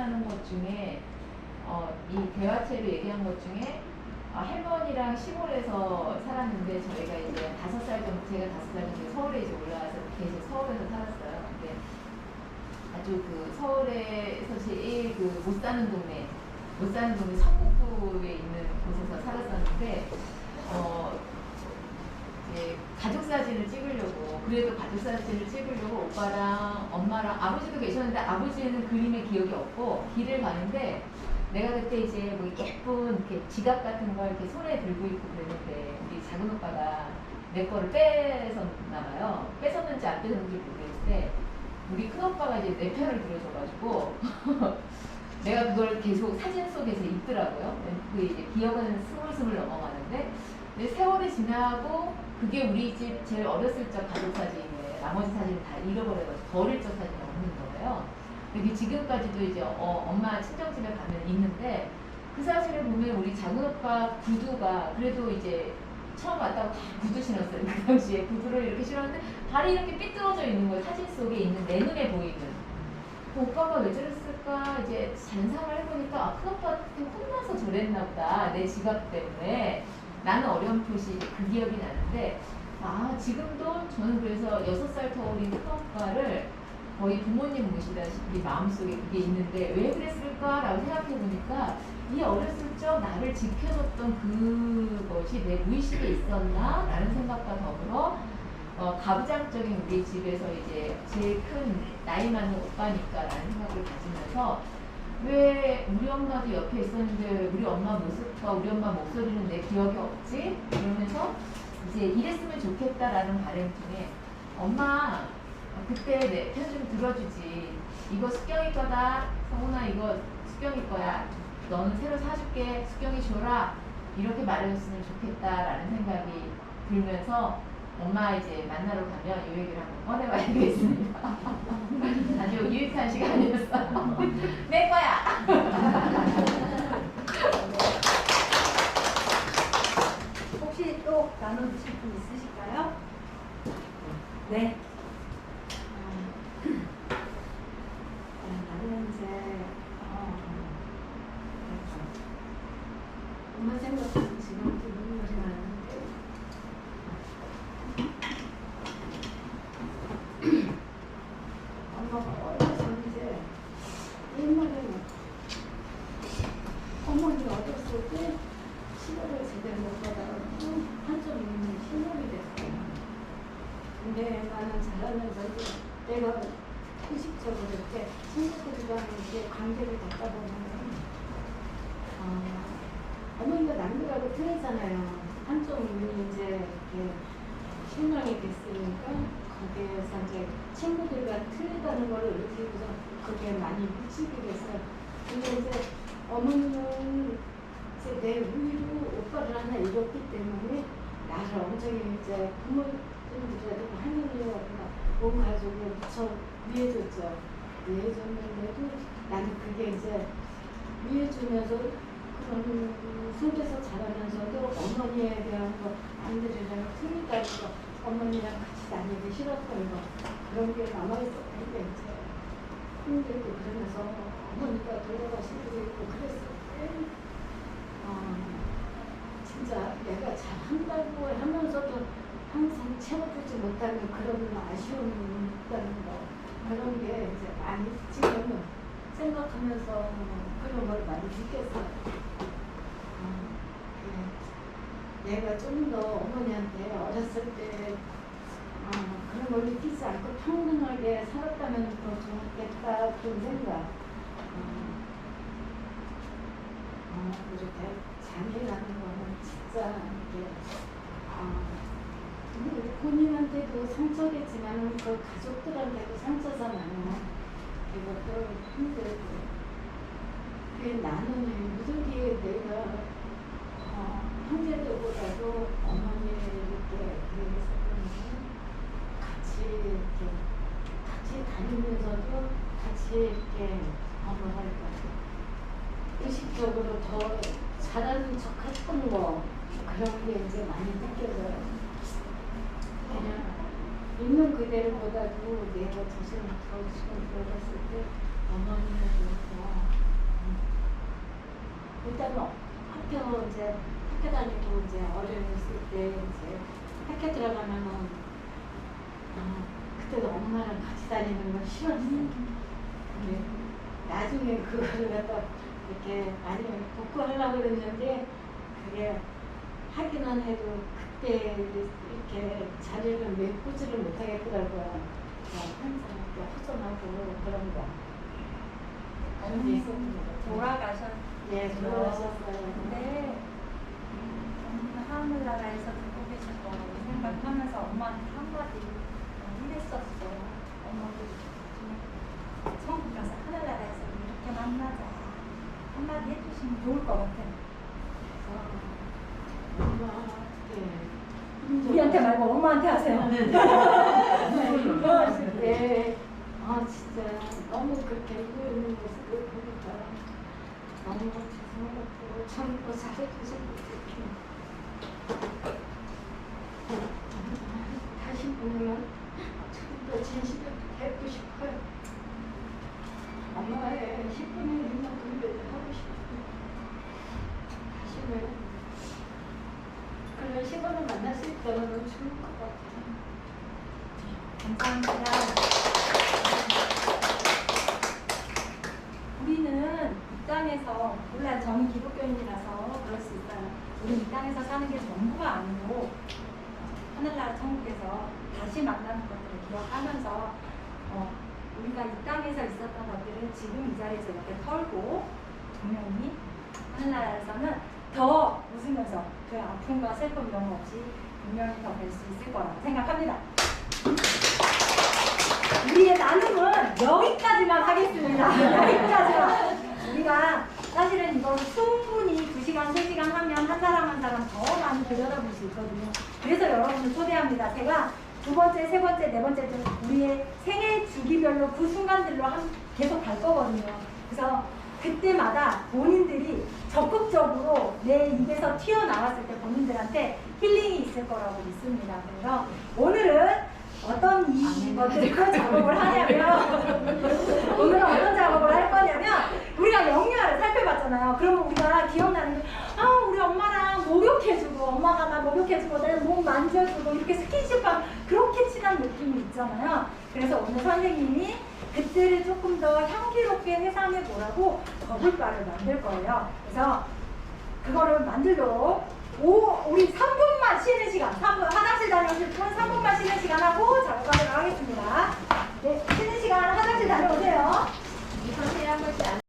표현하는 것 중에 어, 이 대화체로 얘기한 것 중에 아, 할머니랑 시골에서 살았는데 저희가 이제 다섯 살 정도 제가 다섯 살 정도 서울에 이제 올라와서 계속 서울에서 살았어요. 근데 아주 그 서울에서 제일 그 못 사는 동네 못 사는 동네 성북구에 있는 곳에서 살았었는데 어 이제 가족 사진을 찍으려고 그래도 가족 사진을 찍으려고 오빠랑 엄마랑 아버지도 계셨는데 아버지는 그림의 기억이 없고 길을 가는데 내가 그때 이제 뭐 예쁜 이렇게 지갑 같은 걸 이렇게 손에 들고 있고 그랬는데 우리 작은 오빠가 내 거를 뺏었나 봐요. 뺏었는지 안 뺏었는지 모르겠는데 우리 큰 오빠가 이제 내 편을 들어줘가지고 내가 그걸 계속 사진 속에서 있더라고요. 그 이제 기억은 스물스물 넘어가는데 세월이 지나고 그게 우리 집 제일 어렸을 적 가족 사진에 나머지 사진을 다 잃어버려가지고 더 어릴 적 사진이 없는 거예요. 이게 지금까지도 이제 어, 엄마 친정집에 가면 있는데 그 사진을 보면 우리 작은 오빠 구두가 그래도 이제 처음 왔다고 다 구두 신었어요. 그 당시에 구두를 이렇게 신었는데 발이 이렇게 삐뚤어져 있는 거예요. 사진 속에 있는 내 눈에 보이는. 그 오빠가 왜 저랬을까 이제 잔상을 해보니까 아, 큰 오빠한테 혼나서 저랬나 보다. 내 지갑 때문에. 나는 어렴풋이 그 기억이 나는데 아 지금도 저는 그래서 여섯 살더 어린 큰 오빠를 거의 부모님 모시다시피 마음속에 그게 있는데 왜 그랬을까라고 생각해 보니까 이 어렸을 적 나를 지켜줬던 그것이 내 무의식에 있었나 라는 생각과 더불어 어, 가부장적인 우리 집에서 이제 제일 큰 나이 많은 오빠니까 라는 생각을 가지면서 왜 우리 엄마도 옆에 있었는데 우리 엄마 모습과 우리 엄마 목소리는 내 기억이 없지? 그러면서 이제 이랬으면 좋겠다라는 바람 중에 엄마 그때 내 편 좀 들어주지. 이거 숙경이 거다. 성훈아 이거 숙경이 거야. 너는 새로 사줄게. 숙경이 줘라. 이렇게 말해줬으면 좋겠다라는 생각이 들면서 엄마 이제 만나러 가면 이 얘기를 한번 꺼내봐야 되겠습니다. 아주 유익한 시간이었어 내거야 혹시 또 나눠주실 분 있으실까요? 네. 아, 나는 이제 어, 엄마 생각하면 지금 눈물이 나는데 엄마가 어려서 이제 옛날에는 어머니 어렸을 때 시골을 제대로 못 받아가지고 한점 있는 신용이 됐어요. 근데 나는 자라면서 이제 내가 의식적으로 이렇게 친구들이랑 이렇게 관계를 갖다 보면 어, 어머니가 남들하고 틀리잖아요. 한쪽 눈이 이제 이렇게 실망이 됐으니까 거기에서 이제 친구들과 틀리다는 걸 느끼고서 그게 많이 묻히게 됐어요. 근데 이제 어머니는 이제 내 위로 오빠를 하나 잃었기 때문에 나를 엄청 이제 부모님들이라도 할머니라든가 온 가족을 무척 위해줬죠. 위해줬는데도 나는 그게 이제 위해주면서 그런 속에서 자라면서도 어머니에 대한 거 틀리다는 거 어머니랑 같이 다니기 싫었던 거 그런 게 남아있었던 게 이제 힘들고 그러면서 어머니가 돌아가시기도 있고 그랬을 때 어, 진짜 내가 잘한다고 하면서도 항상 채워주지 못하는 그런 아쉬움이 있다는 거 그런 게 이제 많이 지금은 생각하면서 그런 걸 많이 느꼈어요. 어, 예. 내가 좀 더 어머니한테 어렸을 때 어, 그런 걸 느끼지 않고 평등하게 살았다면 더 좋겠다 그런 생각. 어, 어, 이렇게 장애라는 거는 진짜 이게 어, 뭐 본인한테도 상처겠지만 그 가족들한테도 상처잖아요. 이것도 힘들고. 그 나는 무더기에 내가 어, 형제들보다도 어머니를 이렇게 대했었는데 같이 이렇게 같이 다니면서도 같이 이렇게 어, 뭐랄까 의식적으로 더 잘하는 척 했던 거 그런 게 이제 많이 느껴져요. 있는 그대로보다도 내가 더 지금 들어갔을 때 어머니에 대해서 일단은 학교 이제 학교 다니고 이제 어렸을 때 이제 학교 들어가면은 아, 그때도 엄마랑 같이 다니는 건 싫었어. 근데 나중에 그거를 갖다 이렇게 많이 복구하려고 그랬는데 그게 하기는 해도 그때 이렇게 자리를 메꾸지를 못하겠더라고요. 항상 이렇게 허전하고 그런 거. 것 같아요. 돌아가셨. 예, 돌아가셨어요. 네. 음, 하늘나라에서 듣고 계실 거라고 생각하면서 엄마한테 한마디 너무 했었어. 엄마도 좀 천국 가서 하늘나라에서 이렇게 만나자. 한마디 해주시면 좋을 것 같아요. 엄마한테 우리한테 말고 엄마한테 하세요. 건강하실 때, 아 진짜 너무 그렇게 울고 있는 모습을 보니까 너무 죄송하고 참고 잘해주시고 이렇게 다시 보면 좀더 진심을 뵙고 싶어요. 엄마의 10분의 1만큼 하고 싶어요. 다시는 그런 시간을 만날 수 있다면 좋을 것 같아요. 감사합니다. 우리는 이 땅에서, 물론 저는 기독교인이라서 그럴 수 있어요. 우리 이 땅에서 사는 게 전부가 아니고, 하늘나라 천국에서 다시 만나는 것들을 기억하면서, 어, 우리가 이 땅에서 있었던 것들은 지금 이 자리에서 이렇게 털고, 분명히 하늘나라에서는 더 웃으면서 그 아픔과 슬픔 거 없이 분명히 더뵐수 있을 거라고 생각합니다. 우리의 나눔은 여기까지만 하겠습니다. 여기까지만. 우리가 사실은 이걸 충분히 2시간, 3시간 하면 한 사람 한 사람 더 많이 들여다볼 수 있거든요. 그래서 여러분을 초대합니다. 제가 두 번째, 세 번째, 네 번째 등 우리의 생애 주기별로 그 순간들로 한, 계속 갈 거거든요. 그래서 그때마다 본인들이 적극적으로 내 입에서 튀어나왔을 때 본인들한테 힐링이 있을 거라고 믿습니다. 그래서 오늘은 어떤 이 것들을 작업을 하냐면 오늘은 어떤 작업을 할 거냐면 우리가 영유아를 살펴봤잖아요. 그러면 우리가 기억나는 게 아, 우리 엄마랑 목욕해주고 엄마가 나 목욕해주고 내몸 만져주고 이렇게 스킨십하고 그렇게 친한 느낌이 있잖아요. 그래서 오늘 선생님이 그때를 조금 더 향기롭게 해상해 보라고 버블바를 만들 거예요. 그래서 그거를 만들도록 오, 우리 3분만 쉬는 시간, 3분, 화장실 다녀오실 분 3분만 쉬는 시간 하고 작업하도록 하겠습니다. 네, 쉬는 시간 화장실 다녀오세요. 이선생님 한 번씩.